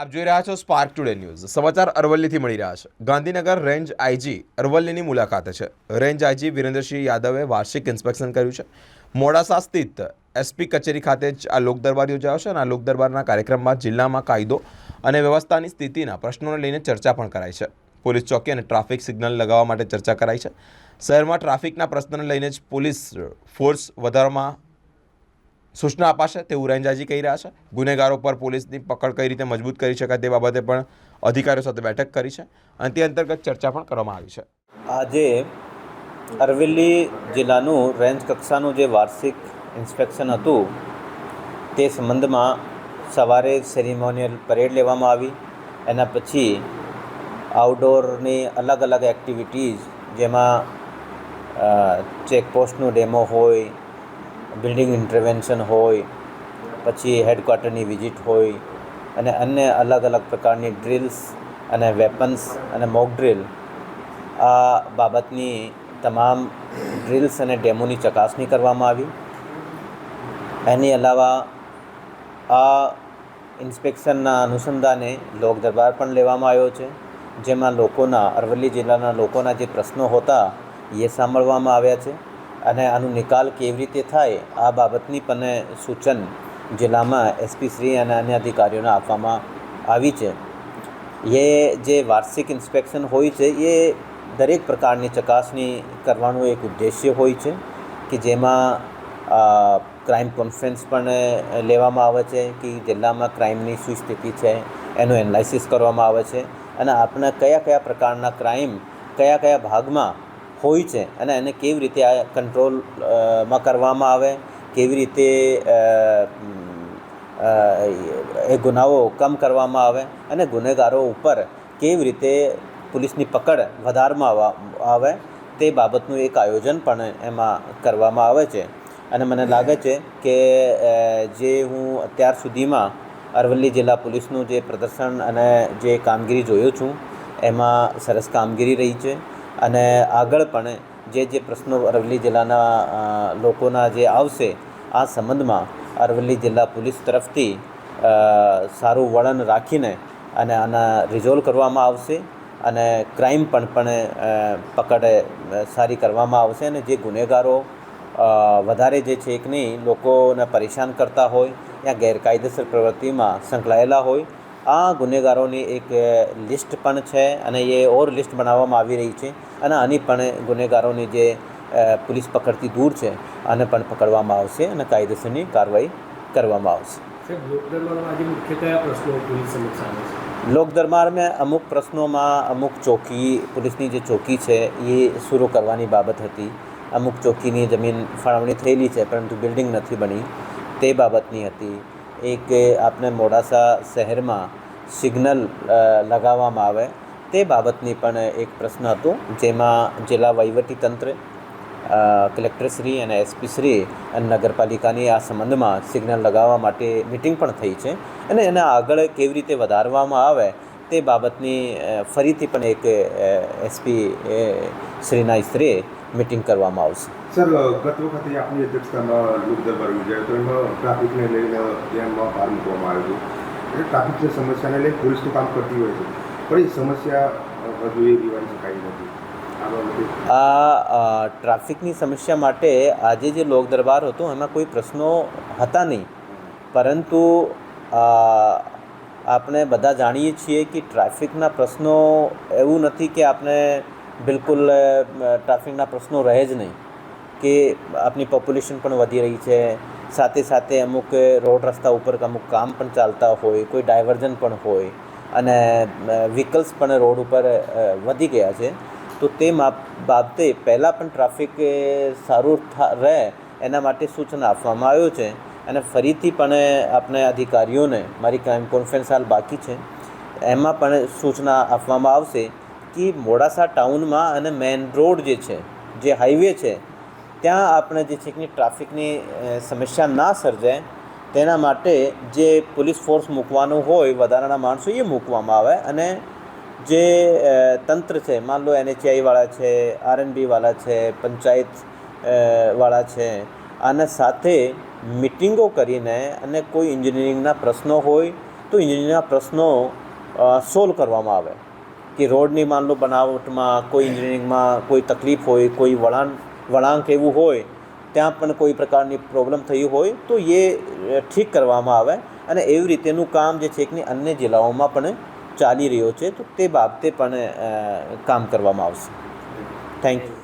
આપ જોઈ રહ્યા છો સ્પાર્ક ટુડે ન્યૂઝ સમાચાર અરવલ્લીથી મળી રહ્યા છે. ગાંધીનગર રેન્જ આઈજી અરવલ્લીની મુલાકાતે છે. રેન્જ આઈજી વિરેન્દ્રસિંહ યાદવે વાર્ષિક ઇન્સ્પેક્શન કર્યું છે. મોડાસા સ્થિત એસપી કચેરી ખાતે જ આ લોકદરબાર યોજાયો છે અને આ લોકદરબારના કાર્યક્રમમાં જિલ્લામાં કાયદો અને વ્યવસ્થાની સ્થિતિના પ્રશ્નોને લઈને ચર્ચા પણ કરાઈ છે. પોલીસ ચોકી અને ટ્રાફિક સિગ્નલ લગાવવા માટે ચર્ચા કરાઈ છે. શહેરમાં ટ્રાફિકના પ્રશ્નને લઈને જ પોલીસ ફોર્સ વધારવામાં સૂચના અપાશે તેવું રેન્જાજી કહી રહ્યા છે. ગુનેગારો પર પોલીસની પકડ કઈ રીતે મજબૂત કરી શકાય તે બાબતે પણ અધિકારીઓ સાથે બેઠક કરી છે અને તે અંતર્ગત ચર્ચા પણ કરવામાં આવી છે. આજે અરવલ્લી જિલ્લાનું રેન્જ કક્ષાનું જે વાર્ષિક ઇન્સ્પેક્શન હતું, તે સંબંધમાં સવારે સેરિમોનિયલ પરેડ લેવામાં આવી. એના પછી આઉટડોરની અલગ અલગ એક્ટિવિટીઝ, જેમાં ચેકપોસ્ટનું ડેમો હોય બિલ્ડિંગ ઇન્ટરવેન્શન હોય, પછી હેડક્વાર્ટરની વિઝિટ હોય, અને અન્ય અલગ અલગ પ્રકારની ડ્રિલ્સ અને વેપન્સ અને મોક ડ્રિલ આ બાબતની તમામ ડ્રિલ્સ અને ડેમોની ચકાસણી કરવામાં આવી. એની અલાવા આ ઇન્સ્પેક્શનના અનુસંધાને લોક દરબાર પણ લેવામાં આવ્યો છે, જેમાં લોકોના અરવલ્લી જિલ્લાના લોકોના જે પ્રશ્નો હતા એ સાંભળવામાં આવ્યા છે. અને આનો નિકાલ કેવી રીતે થાય, આ બાબતની પણ સૂચન જિલ્લામાં એસપી શ્રી અને અન્ય અધિકારીઓને આપવામાં આવી છે. એ જે વાર્ષિક ઇન્સ્પેક્શન હોય છે, એ દરેક પ્રકારની ચકાસણી કરવાનું એક ઉદ્દેશ્ય હોય છે કે જેમાં ક્રાઇમ કોન્ફરન્સ પણ લેવામાં આવે છે કે જિલ્લામાં ક્રાઇમની શું સ્થિતિ છે, એનું એનાલિસિસ કરવામાં આવે છે અને આપણા કયા કયા પ્રકારના ક્રાઇમ કયા કયા ભાગમાં હોય છે અને એને કેવી રીતે આ કંટ્રોલમાં કરવામાં આવે, કેવી રીતે એ ગુનાઓ કમ કરવામાં આવે અને ગુનેગારો ઉપર કેવી રીતે પોલીસની પકડ વધારવામાં આવે તે બાબતનું એક આયોજન પણ એમાં કરવામાં આવે છે. અને મને લાગે છે કે જે હું અત્યાર સુધીમાં અરવલ્લી જિલ્લા પોલીસનું જે પ્રદર્શન અને જે કામગીરી જોયો છું, એમાં સરસ કામગીરી રહી છે. અને આગળ પણ જે જે પ્રશ્નો અરવલ્લી જિલ્લાના લોકોના જે આવશે, આ સંબંધમાં અરવલ્લી જિલ્લા પોલીસ તરફથી સારું વળણ રાખીને અને આના રિઝોલ્વ કરવામાં આવશે અને ક્રાઇમ પણ પણ પકડ સારી કરવામાં આવશે અને જે ગુનેગારો વધારે જે છે કે નહીં, લોકોને પરેશાન કરતા હોય, યા ગેરકાયદેસર પ્રવૃત્તિમાં સંકળાયેલા હોય આ ગુનેગારોની એક લિસ્ટ પણ છે અને એ ઓર લિસ્ટ બનાવવામાં આવી રહી છે અને આની પણ ગુનેગારોની જે પોલીસ પકડથી દૂર છે આને પણ પકડવામાં આવશે અને કાયદેસરની કાર્યવાહી કરવામાં આવશે. લોક દરબારમાં અમુક પ્રશ્નોમાં અમુક ચોકી પોલીસની જે ચોકી છે એ શરૂ કરવાની બાબત હતી. અમુક ચોકીની જમીન ફાળવણી થયેલી છે પરંતુ બિલ્ડિંગ નથી બની. તે બાબતની હતી. એક આપણે મોડાસા શહેરમાં સિગ્નલ લગાવવામાં આવે તે બાબતની પણ એક પ્રશ્ન હતો, જેમાં જિલ્લા વહીવટીતંત્ર કલેક્ટરશ્રી અને એસપીશ્રી અને નગરપાલિકાની આ સંબંધમાં સિગ્નલ લગાવવા માટે મિટિંગ પણ થઈ છે અને એના આગળ કેવી રીતે વધારવામાં આવે તે બાબતની ફરીથી પણ એક એસપી શ્રીના સ્ત્રે મિટિંગ કરવામાં આવશે. સર ગત વખતે આપની અધ્યક્ષતામાં લોક દરબાર યોજાયો તો એમાં ટ્રાફિકને લઈને ધ્યાનમાં ભાર મૂકવામાં આવ્યો હતો. એટલે ટ્રાફિકની સમસ્યાને લઈને પોલીસ તો કામ કરતી હોય છે. પણ એ સમસ્યા હજુ એ દિવાળી શકાય નથી. આ ટ્રાફિકની સમસ્યા માટે આજે જે લોક દરબાર હતો એમાં કોઈ પ્રશ્નો હતા નહીં. પરંતુ આપણે બધા જાણીએ છીએ કે ટ્રાફિકના પ્રશ્નો એવું નથી કે આપણે બિલકુલ ટ્રાફિકના પ્રશ્નો રહે જ નહીં, કે આપની પોપ્યુલેશન પણ વધી રહી છે. સાથે સાથે અમુક રોડ રસ્તા ઉપર અમુક કામ પણ ચાલતા હોય, કોઈ ડાયવર્ઝન પણ હોય અને વ્હીકલ્સ પણ રોડ ઉપર વધી ગયા છે. તો તે બાબતે પહેલાં પણ ટ્રાફિક સારું રહે એના માટે સૂચના આપવામાં આવ્યો છે. અને ફરીથી પણ આપણે અધિકારીઓને મારી ક્રાઇમ કોન્ફરન્સ હાલ બાકી છે. એમાં પણ સૂચના આપવામાં આવશે કે મોડાસા ટાઉનમાં અને મેઇન રોડ જે છે, જે હાઈવે છે, ત્યાં આપણે જે છે કે ટ્રાફિકની સમસ્યા ના સર્જાય, તેના માટે જે પોલીસ ફોર્સ મૂકવાનું હોય, વધારાના માણસો એ મૂકવામાં આવે અને જે તંત્ર છે, માન લો એનએચઆઈવાળા છે આરએનબીવાળા છે, પંચાયત વાળા છે અને સાથે મિટિંગો કરીને અને કોઈ એન્જિનિયરિંગના પ્રશ્નો હોય તો ઇન્જિનિયરિંગના પ્રશ્નો સોલ્વ કરવામાં આવે. કે રોડની માન લો બનાવટમાં કોઈ એન્જિનિયરિંગમાં કોઈ તકલીફ હોય, કોઈ વળાંક વળાંક એવું હોય, ત્યાં પણ કોઈ પ્રકારની પ્રોબ્લેમ થઈ હોય તો એ ઠીક કરવામાં આવે અને એવી રીતેનું કામ જે છે કે અન્ય જિલ્લાઓમાં પણ ચાલી રહ્યો છે તો તે બાબતે પણ કામ કરવામાં આવશે. Thank you